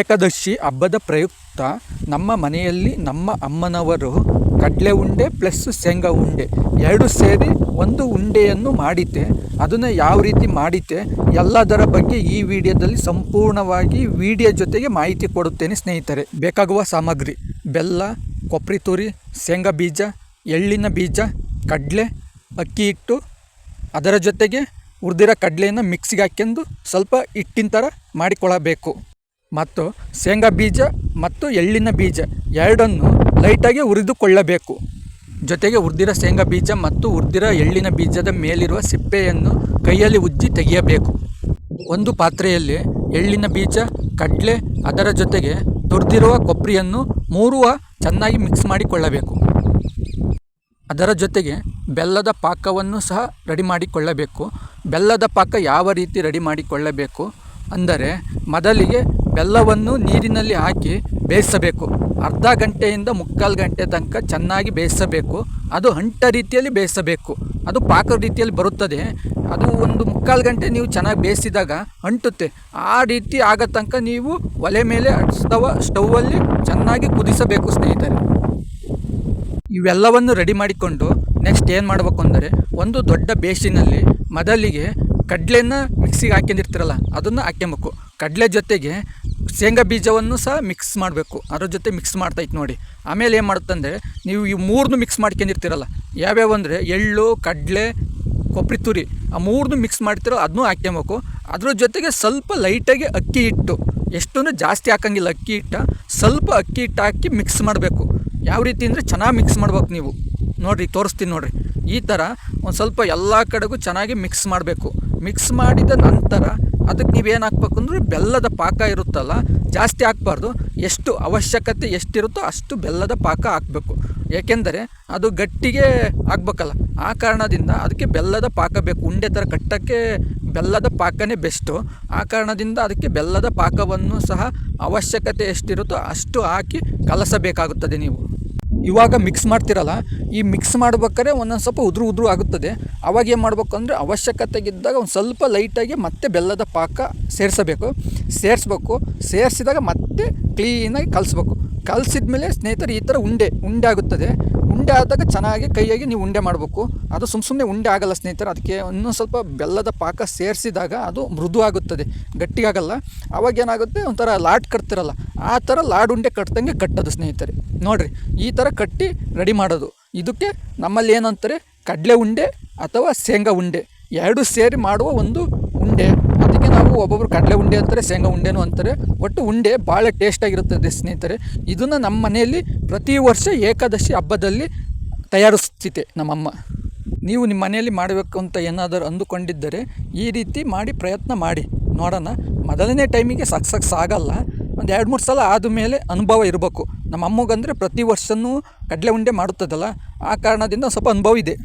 ಏಕಾದಶಿ ಹಬ್ಬದ ಪ್ರಯುಕ್ತ ನಮ್ಮ ಮನೆಯಲ್ಲಿ ನಮ್ಮ ಅಮ್ಮನವರು ಕಡಲೆ ಉಂಡೆ ಪ್ಲಸ್ ಶೇಂಗಾ ಉಂಡೆ ಎರಡು ಸೇರಿ ಒಂದು ಉಂಡೆಯನ್ನು ಮಾಡಿದ್ದೆ. ಅದನ್ನು ಯಾವ ರೀತಿ ಮಾಡಿದ್ದೆ ಎಲ್ಲದರ ಬಗ್ಗೆ ಈ ವಿಡಿಯೋದಲ್ಲಿ ಸಂಪೂರ್ಣವಾಗಿ ವಿಡಿಯೋ ಜೊತೆಗೆ ಮಾಹಿತಿ ಕೊಡುತ್ತೇನೆ ಸ್ನೇಹಿತರೆ. ಬೇಕಾಗುವ ಸಾಮಗ್ರಿ ಬೆಲ್ಲ, ಕೊಬ್ಬರಿ ತುರಿ, ಶೇಂಗಾ ಬೀಜ, ಎಳ್ಳಿನ ಬೀಜ, ಕಡಲೆ, ಅಕ್ಕಿ ಹಿಟ್ಟು, ಅದರ ಜೊತೆಗೆ ಹುರಿದಿರೋ ಕಡಲೆಯನ್ನು ಮಿಕ್ಸಿಗೆ ಹಾಕ್ಕೊಂಡು ಸ್ವಲ್ಪ ಹಿಟ್ಟಿನ ಥರ ಮಾಡಿಕೊಳ್ಳಬೇಕು. ಮತ್ತು ಶೇಂಗಾ ಬೀಜ ಮತ್ತು ಎಳ್ಳಿನ ಬೀಜ ಎರಡನ್ನು ಲೈಟಾಗಿ ಹುರಿದುಕೊಳ್ಳಬೇಕು. ಜೊತೆಗೆ ಹುರಿದಿರೋ ಶೇಂಗಾ ಬೀಜ ಮತ್ತು ಹುರಿದಿರೋ ಎಳ್ಳಿನ ಬೀಜದ ಮೇಲಿರುವ ಸಿಪ್ಪೆಯನ್ನು ಕೈಯಲ್ಲಿ ಉಜ್ಜಿ ತೆಗೆಯಬೇಕು. ಒಂದು ಪಾತ್ರೆಯಲ್ಲಿ ಎಳ್ಳಿನ ಬೀಜ, ಕಡಲೆ, ಅದರ ಜೊತೆಗೆ ತುರಿದಿರುವ ಕೊಬ್ಬರಿಯನ್ನು ಮೂರುವ ಚೆನ್ನಾಗಿ ಮಿಕ್ಸ್ ಮಾಡಿಕೊಳ್ಳಬೇಕು. ಅದರ ಜೊತೆಗೆ ಬೆಲ್ಲದ ಪಾಕವನ್ನು ಸಹ ರೆಡಿ ಮಾಡಿಕೊಳ್ಳಬೇಕು. ಬೆಲ್ಲದ ಪಾಕ ಯಾವ ರೀತಿ ರೆಡಿ ಮಾಡಿಕೊಳ್ಳಬೇಕು ಅಂದರೆ ಮೊದಲಿಗೆ ಬೆಲ್ಲವನ್ನು ನೀರಿನಲ್ಲಿ ಹಾಕಿ ಬೇಯಿಸಬೇಕು. ಅರ್ಧ ಗಂಟೆಯಿಂದ ಮುಕ್ಕಾಲು ಗಂಟೆ ತನಕ ಚೆನ್ನಾಗಿ ಬೇಯಿಸಬೇಕು. ಅದು ಅಂಟ ರೀತಿಯಲ್ಲಿ ಬೇಯಿಸಬೇಕು. ಅದು ಪಾಕ ರೀತಿಯಲ್ಲಿ ಬರುತ್ತದೆ. ಅದು ಒಂದು ಮುಕ್ಕಾಲು ಗಂಟೆ ನೀವು ಚೆನ್ನಾಗಿ ಬೇಯಿಸಿದಾಗ ಅಂಟುತ್ತೆ. ಆ ರೀತಿ ಆಗೋ ತನಕ ನೀವು ಒಲೆ ಮೇಲೆ ಸ್ಟವ್ ಸ್ಟೌವಲ್ಲಿ ಚೆನ್ನಾಗಿ ಕುದಿಸಬೇಕು ಸ್ನೇಹಿತರೆ. ಇವೆಲ್ಲವನ್ನು ರೆಡಿ ಮಾಡಿಕೊಂಡು ನೆಕ್ಸ್ಟ್ ಏನು ಮಾಡಬೇಕು ಅಂದರೆ ಒಂದು ದೊಡ್ಡ ಬೇಸಿನಲ್ಲಿ ಮೊದಲಿಗೆ ಕಡಲೆನ ಮಿಕ್ಸಿಗೆ ಹಾಕ್ಯಂಡಿರ್ತೀರಲ್ಲ ಅದನ್ನು ಹಾಕ್ಯಬೇಕು ಕಡಲೆ ಜೊತೆಗೆ ಶೇಂಗಾ ಬೀಜವನ್ನು ಸಹ ಮಿಕ್ಸ್ ಮಾಡಬೇಕು. ಅದ್ರ ಜೊತೆ ಮಿಕ್ಸ್ ಮಾಡ್ತೈತೆ ನೋಡಿ. ಆಮೇಲೆ ಏನು ಮಾಡುತ್ತಂದರೆ, ನೀವು ಈ ಮೂರನ್ನು ಮಿಕ್ಸ್ ಮಾಡ್ಕೊಂಡಿರ್ತೀರಲ್ಲ, ಯಾವ್ಯಾವ ಅಂದರೆ ಎಳ್ಳು, ಕಡಲೆ ಕೊಬ್ಬರಿ ತುರಿ, ಆ ಮೂರನ್ನು ಮಿಕ್ಸ್ ಮಾಡ್ತಿರೋ ಅದನ್ನೂ ಹಾಕ್ಕೊಬೇಕು. ಅದ್ರ ಜೊತೆಗೆ ಸ್ವಲ್ಪ ಲೈಟಾಗಿ ಅಕ್ಕಿ ಹಿಟ್ಟು. ಎಷ್ಟೊಂದು ಜಾಸ್ತಿ ಹಾಕಂಗಿಲ್ಲ ಅಕ್ಕಿ ಹಿಟ್ಟು, ಸ್ವಲ್ಪ ಅಕ್ಕಿ ಹಿಟ್ಟು ಹಾಕಿ ಮಿಕ್ಸ್ ಮಾಡಬೇಕು. ಯಾವ ರೀತಿ ಅಂದರೆ ಚೆನ್ನಾಗಿ ಮಿಕ್ಸ್ ಮಾಡ್ಬೇಕು ನೀವು. ನೋಡಿರಿ, ತೋರಿಸ್ತೀನಿ ನೋಡಿರಿ. ಈ ಥರ ಒಂದು ಸ್ವಲ್ಪ ಎಲ್ಲ ಕಡೆಗೂ ಚೆನ್ನಾಗಿ ಮಿಕ್ಸ್ ಮಾಡಬೇಕು. ಮಿಕ್ಸ್ ಮಾಡಿದ ನಂತರ ಅದಕ್ಕೆ ನೀವೇನು ಹಾಕ್ಬೇಕು ಅಂದರೆ ಬೆಲ್ಲದ ಪಾಕ ಇರುತ್ತಲ್ಲ, ಜಾಸ್ತಿ ಹಾಕ್ಬಾರ್ದು. ಎಷ್ಟು ಅವಶ್ಯಕತೆ ಎಷ್ಟಿರುತ್ತೋ ಅಷ್ಟು ಬೆಲ್ಲದ ಪಾಕ ಹಾಕಬೇಕು. ಏಕೆಂದರೆ ಅದು ಗಟ್ಟಿಗೆ ಆಗಬೇಕಲ್ಲ ಆ ಕಾರಣದಿಂದ ಅದಕ್ಕೆ ಬೆಲ್ಲದ ಪಾಕ ಬೇಕು. ಉಂಡೆ ಥರ ಕಟ್ಟಕ್ಕೆ ಬೆಲ್ಲದ ಪಾಕನೇ ಬೆಸ್ಟು ಆ ಕಾರಣದಿಂದ ಅದಕ್ಕೆ ಬೆಲ್ಲದ ಪಾಕವನ್ನು ಸಹ ಅವಶ್ಯಕತೆ ಎಷ್ಟಿರುತ್ತೋ ಅಷ್ಟು ಹಾಕಿ ಕಲಸಬೇಕಾಗುತ್ತದೆ ನೀವು. ಇವಾಗ ಮಿಕ್ಸ್ ಮಾಡ್ತಿರಲ್ಲ, ಈ ಮಿಕ್ಸ್ ಮಾಡ್ಬೇಕಾದ್ರೆ ಒಂದೊಂದು ಸ್ವಲ್ಪ ಉದುರು ಉದುರು ಆಗುತ್ತದೆ. ಅವಾಗ ಏನು ಮಾಡಬೇಕು ಅಂದರೆ ಅವಶ್ಯಕತೆಗಿದ್ದಾಗ ಒಂದು ಸ್ವಲ್ಪ ಲೈಟಾಗಿ ಮತ್ತೆ ಬೆಲ್ಲದ ಪಾಕ ಸೇರಿಸಬೇಕು. ಸೇರಿಸ್ಬೇಕು, ಸೇರಿಸಿದಾಗ ಮತ್ತೆ ಕ್ಲೀನಾಗಿ ಕಲಿಸ್ಬೇಕು. ಕಲಸಿದ ಮೇಲೆ ಸ್ನೇಹಿತರೆ ಈ ಥರ ಉಂಡೆ ಉಂಡೆ ಆಗುತ್ತದೆ. ಉಂಡೆ ಆದಾಗ ಚೆನ್ನಾಗಿ ಕೈಯಾಗಿ ನೀವು ಉಂಡೆ ಮಾಡಬೇಕು. ಅದು ಸುಮ್ಮ ಸುಮ್ಮನೆ ಉಂಡೆ ಆಗಲ್ಲ ಸ್ನೇಹಿತರೆ, ಅದಕ್ಕೆ ಇನ್ನೂ ಸ್ವಲ್ಪ ಬೆಲ್ಲದ ಪಾಕ ಸೇರಿಸಿದಾಗ ಅದು ಮೃದು ಆಗುತ್ತದೆ ಗಟ್ಟಿಯಾಗಲ್ಲ. ಅವಾಗ ಏನಾಗುತ್ತೆ? ಒಂಥರ ಲಾಡ್ ಕಟ್ತಿರಲ್ಲ, ಆ ಥರ ಲಾಡ್ ಉಂಡೆ ಕಟ್ದಂಗೆ ಕಟ್ಟೋದು ಸ್ನೇಹಿತರೆ. ನೋಡಿರಿ, ಈ ಥರ ಕಟ್ಟಿ ರೆಡಿ ಮಾಡೋದು. ಇದಕ್ಕೆ ನಮ್ಮಲ್ಲಿ ಏನಂತಾರೆ? ಕಡಲೆ ಉಂಡೆ ಅಥವಾ ಶೇಂಗಾ ಉಂಡೆ. ಎರಡು ಸೇರಿ ಮಾಡುವ ಒಂದು ಉಂಡೆ. ನಾವು ಒಬ್ಬೊಬ್ರು ಕಡಲೆ ಉಂಡೆ ಅಂತಾರೆ, ಶೇಂಗಾ ಉಂಡೆನೂ ಅಂತಾರೆ. ಒಟ್ಟು ಉಂಡೆ ಭಾಳ ಟೇಸ್ಟಾಗಿರುತ್ತದೆ ಸ್ನೇಹಿತರೆ. ಇದನ್ನು ನಮ್ಮ ಮನೆಯಲ್ಲಿ ಪ್ರತಿ ವರ್ಷ ಏಕಾದಶಿ ಹಬ್ಬದಲ್ಲಿ ತಯಾರಿಸ್ತಿದೆ ನಮ್ಮಮ್ಮ. ನೀವು ನಿಮ್ಮ ಮನೆಯಲ್ಲಿ ಮಾಡಬೇಕು ಅಂತ ಏನಾದರೂ ಅಂದುಕೊಂಡಿದ್ದರೆ ಈ ರೀತಿ ಮಾಡಿ ಪ್ರಯತ್ನ ಮಾಡಿ. ನೋಡೋಣ. ಮೊದಲನೇ ಟೈಮಿಗೆ ಸಕ್ಸಸ್ ಆಗಲ್ಲ. ಒಂದು ಎರಡು, ಮೂರು ಸಲ ಆದಮೇಲೆ ಅನುಭವ ಇರಬೇಕು. ನಮ್ಮ ಅಮ್ಮಗಂದರೆ ಪ್ರತಿ ವರ್ಷವೂ ಕಡಲೆ ಉಂಡೆ ಮಾಡುತ್ತದಲ್ಲ, ಆ ಕಾರಣದಿಂದ ಸ್ವಲ್ಪ ಅನುಭವ ಇದೆ.